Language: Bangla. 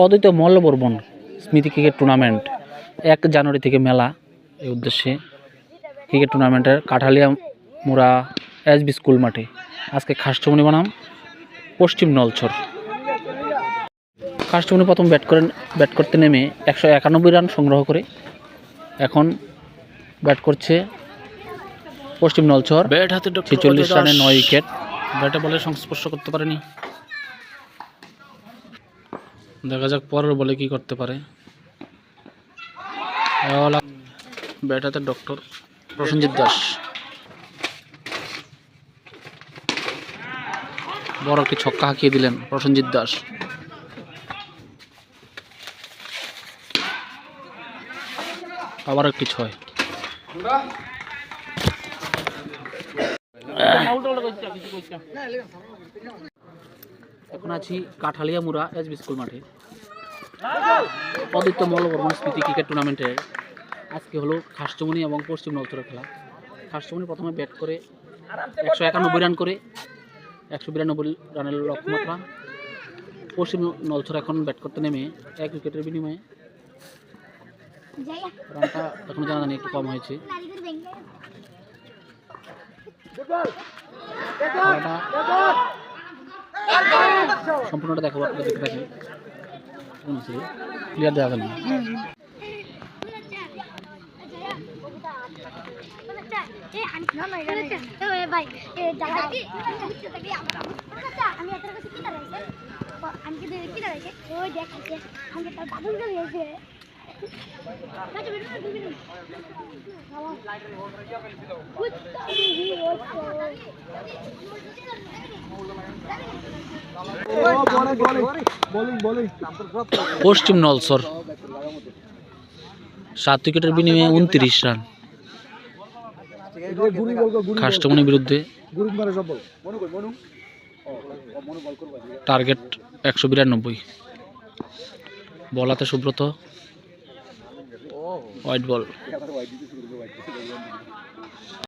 অদ্বৈত মল্লবর্মন স্মৃতি ক্রিকেট টুর্নামেন্ট এক জানুয়ারি থেকে মেলা এই উদ্দেশ্যে ক্রিকেট টুর্নামেন্টের কাঠালিয়া মুরা এসবি স্কুল মাঠে। আজকে খাষ্টমণি বনাম পশ্চিম নলছর। খাষ্টমণি প্রথম ব্যাট করেন ব্যাট করতে নেমে একশো একানব্বই রান সংগ্রহ করে। এখন ব্যাট করছে পশ্চিম নলছর ব্যাট হাতে ছেচল্লিশ রানে নয় উইকেট। ব্যাটে বলে সংস্পর্শ করতে পারেনি। দেখা যাক পরের বলে কি করতে পারে। ব্যাট হাতে ডক্টর প্রসেনজিৎ দাস। বড় একটি ছক্কা হাঁকিয়ে দিলেন প্রসেনজিৎ দাস। আবার একটি ছয়। এখন আছি কাঠালিয়া মুড়া এসবি স্কুল মাঠে। অদিত্য মল্লবর্মন স্মৃতি ক্রিকেট টুর্নামেন্টে আজকে হলো খাসচমনি এবং পশ্চিম নলচরের খেলা। খাসচমনি প্রথমে ব্যাট করে একশো একানব্বই রান করে, একশো বিরানব্বই রানের লক্ষ্যমাত্রা। পশ্চিম নলচর এখন ব্যাট করতে নেমে এক উইকেটের বিনিময়ে রানটা এখন জানা জানি একটু কম হয়েছে। খেলাটা সম্পূর্ণটা দেখাবো আপনারা দেখতে থাকেন ক্লিয়ার দেখা গেল না? আমি পশ্চিম নলসর। সাত উইকেটের বিনিময়ে উনত্রিশ রান। খাষ্টমনির বিরুদ্ধে টার্গেট একশো বিরানব্বই। বলাতে সুব্রত। White ball.